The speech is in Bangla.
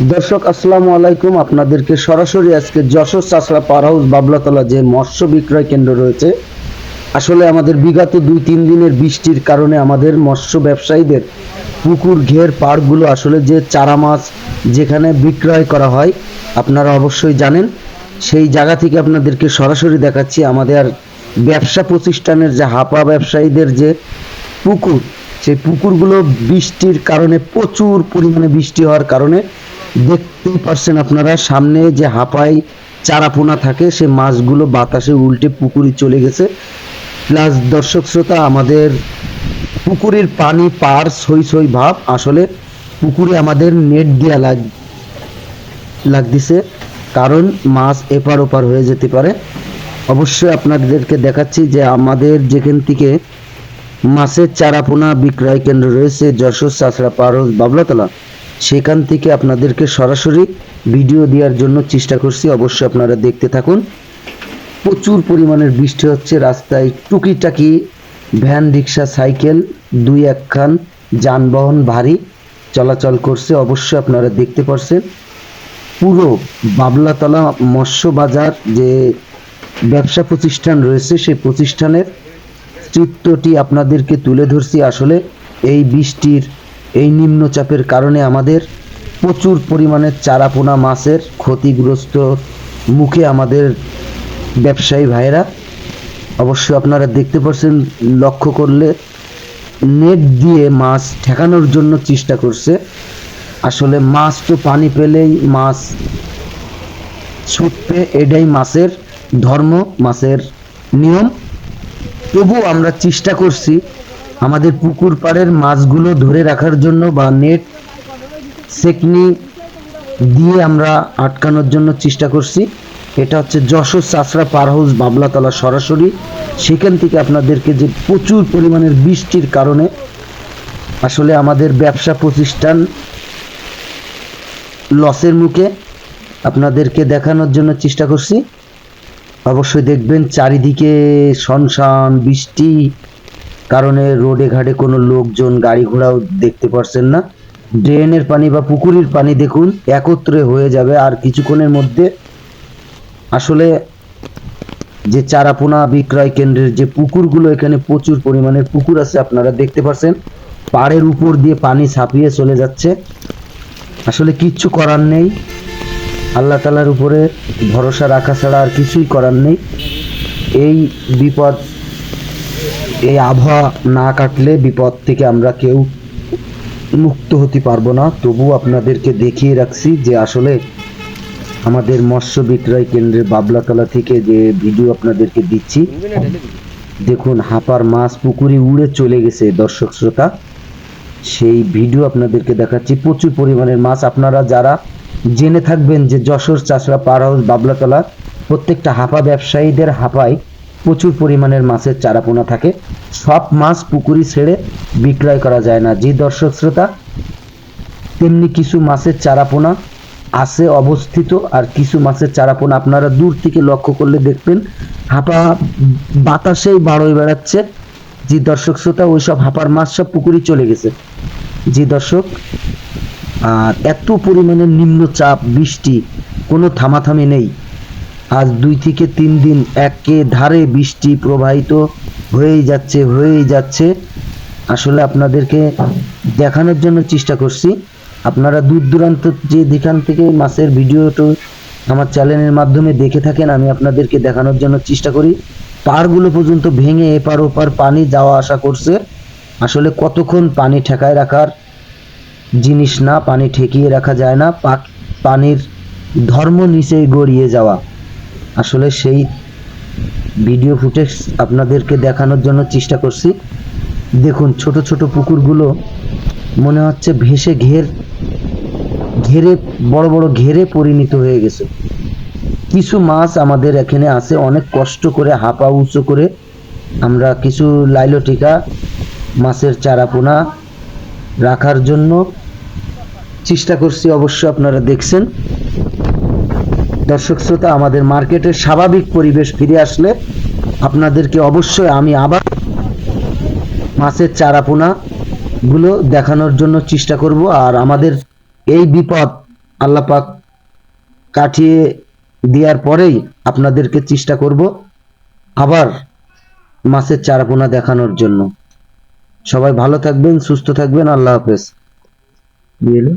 দর্শক, আসসালামু আলাইকুম। আপনাদেরকে সরাসরি আজকে যশোর চাষড়া পার হাউস বাবলাতলা যে মৎস্য বিক্রয় কেন্দ্র রয়েছে, আসলে আমাদের বিগত দুই তিন দিনের বৃষ্টির কারণে আমাদের মৎস্য ব্যবসায়ীদের পুকুর ঘের পাড়গুলো আসলে যে চারা মাছ যেখানে বিক্রয় করা হয়, আপনারা অবশ্যই জানেন। সেই জায়গা থেকে আপনাদেরকে সরাসরি দেখাচ্ছি আমাদের ব্যবসা প্রতিষ্ঠানের যে হাপা ব্যবসায়ীদের যে পুকুর, সেই পুকুরগুলো বৃষ্টির কারণে প্রচুর পরিমাণে বৃষ্টি হওয়ার কারণে দেখতেই পারছেন আপনারা, সামনে যে হাঁপাই চারাপোনা থাকে, সে মাছগুলো বাতাসে উল্টে পুকুরে চলে গেছে। প্লাস দর্শক শ্রোতা, আমাদের পুকুরের পানি পার সই সই ভাব, আসলে পুকুরে আমাদের নেট দেওয়া লাগ, লাগতেছে, কারণ মাছ এপার ওপার হয়ে যেতে পারে। অবশ্যই আপনাদেরকে দেখাচ্ছি যে আমাদের যেখান থেকে মাছের চারাপোনা বিক্রয় কেন্দ্র রয়েছে, যশোর চাষড়া পারস, বাবলাতলা। সেখান থেকে আপনাদেরকে সরাসরি ভিডিও দেওয়ার জন্য চেষ্টা করছি। অবশ্যই আপনারা দেখতে থাকুন। প্রচুর পরিমাণের বৃষ্টি হচ্ছে। রাস্তায় টুকিটাকি ভ্যান, রিক্সা, সাইকেল, দুই একখান যানবাহন ভারী চলাচল করছে। অবশ্যই আপনারা দেখতে পারছেন। পুরো বাবলাতলা মৎস্য বাজার যে ব্যবসা প্রতিষ্ঠান রয়েছে, সেই প্রতিষ্ঠানের চিত্রটি আপনাদেরকে তুলে ধরছি। আসলে এই বৃষ্টির এই নিম্নচাপের কারণে আমাদের প্রচুর পরিমাণে চারাপোনা মাছের ক্ষতিগ্রস্ত মুখে আমাদের ব্যবসায়ী ভাইরা অবশ্যই আপনারা দেখতে পাচ্ছেন লক্ষ্য করলে নেট দিয়ে মাছ ঠেকানোর জন্য চেষ্টা করছে। আসলে মাছ তো পানি পেলেই মাছ ছুটবে, এটাই মাছের ধর্ম, মাছের নিয়ম। তবুও আমরা চেষ্টা করছি আমাদের পুকুর পাড়ের মাছগুলো ধরে রাখার জন্য বা নেট সেকনি দিয়ে আমরা আটকানোর জন্য চেষ্টা করছি। এটা হচ্ছে যশোর চাষড়া পার হাউস বাবলাতলা সরাসরি। সেখান থেকে আপনাদেরকে যে প্রচুর পরিমাণের বৃষ্টির কারণে আসলে আমাদের ব্যবসা প্রতিষ্ঠান লসের মুখে আপনাদেরকে দেখানোর জন্য চেষ্টা করছি। অবশ্যই দেখবেন চারিদিকে শনশান, বৃষ্টি কারণে রোডে ঘাটে কোনো লোকজন গাড়ি ঘোড়াও দেখতে পারছেন না। ড্রেনের পানি বা পুকুরের পানি দেখুন, একত্রে হয়ে যাবে আর কিছুক্ষণের মধ্যে আসলে যে চারাপোনা বিক্রয় কেন্দ্রের যে পুকুরগুলো, এখানে প্রচুর পরিমাণের পুকুর আছে, আপনারা দেখতে পাচ্ছেন পাড়ের উপর দিয়ে পানি ছাপিয়ে চলে যাচ্ছে। আসলে কিচ্ছু করার নেই। আল্লাহ তালার উপরে ভরসা রাখা ছাড়া আর কিছুই করার নেই। এই বিপদ এই আবহাওয়া না কাটলে বিপদ থেকে আমরা কেউ মুক্ত হতে পারব না। তবু আপনাদেরকে দেখিয়ে রাখছি যে আসলে আমাদের মৎস্য বিক্রয় কেন্দ্রের বাবলাতলা থেকে যে ভিডিও আপনাদেরকে দিচ্ছি, দেখুন, হাঁপার মাছ পুকুরে উড়ে চলে গেছে দর্শক শ্রোতা। সেই ভিডিও আপনাদেরকে দেখাচ্ছি। প্রচুর পরিমাণের মাছ। আপনারা যারা জেনে থাকবেন যে যশোর চাষরা পার হাউস বাবলাতলা, প্রত্যেকটা হাঁপা ব্যবসায়ীদের হাঁপায় প্রচুর পরিমাণের মাছের চারাপোনা থাকে। সব মাছ পুকুরি ছেড়ে বিক্রয় করা যায় না। যে দর্শক শ্রোতা, তেমনি কিছু মাছের চারাপোনা আছে অবস্থিত আর কিছু মাছের চারাপোনা আপনারা দূর থেকে লক্ষ্য করলে দেখবেন হাঁপা বাতাসেই বাড়োয় বেড়াচ্ছে। যে দর্শক শ্রোতা, ওই সব হাঁপার মাছ সব পুকুরে চলে গেছে। জি দর্শক, আর এত পরিমাণে নিম্নচাপ, বৃষ্টি, কোনো থামাথামি নেই। আজ দুই থেকে তিন দিন একে ধারে বৃষ্টি প্রবাহিত হয়েই যাচ্ছে হয়েই যাচ্ছে। আসলে আপনাদেরকে দেখানোর জন্য চেষ্টা করছি। আপনারা দূর দূরান্ত যে যেখান থেকে মাছের ভিডিওটা আমার চ্যানেলের মাধ্যমে দেখে থাকেন, আমি আপনাদেরকে দেখানোর জন্য চেষ্টা করি। পাড়গুলো পর্যন্ত ভেঙে এপার ওপার পানি যাওয়া আসা করছে। আসলে কতক্ষণ পানি ঠেকায় রাখার জিনিস না, পানি ঠেকিয়ে রাখা যায় না। পানির ধর্ম নিচেই গড়িয়ে যাওয়া। আসলে সেই ভিডিও ফুটেজ আপনাদেরকে দেখানোর জন্য চেষ্টা করছি। দেখুন, ছোট ছোট পুকুরগুলো মনে হচ্ছে ভেসে ঘের, ঘেরে, বড় বড় ঘেরে পরিণত হয়ে গেছে। কিছু মাছ আমাদের এখানে আছে, অনেক কষ্ট করে, হাঁপা উঁচু করে। আমরা কিছু লাইলটিকা মাছের চারাপোনা রাখার জন্য চেষ্টা করছি অবশ্য আপনারা দেখছেন। দর্শক শ্রোতা, আমাদের মার্কেটের স্বাভাবিক পরিবেশ ফিরে আসলে আপনাদেরকে অবশ্যই আমি আবার মাছের চারাপোনা গুলো দেখানোর জন্য চেষ্টা করব। আর আমাদের এই বিপদ আল্লাহ পাক কাটিয়ে দেওয়ার পরেই আপনাদেরকে চেষ্টা করব আবার মাছের চারাপোনা দেখানোর জন্য। সবাই ভালো থাকবেন, সুস্থ থাকবেন, আল্লাহ হাফেজ। বুঝলে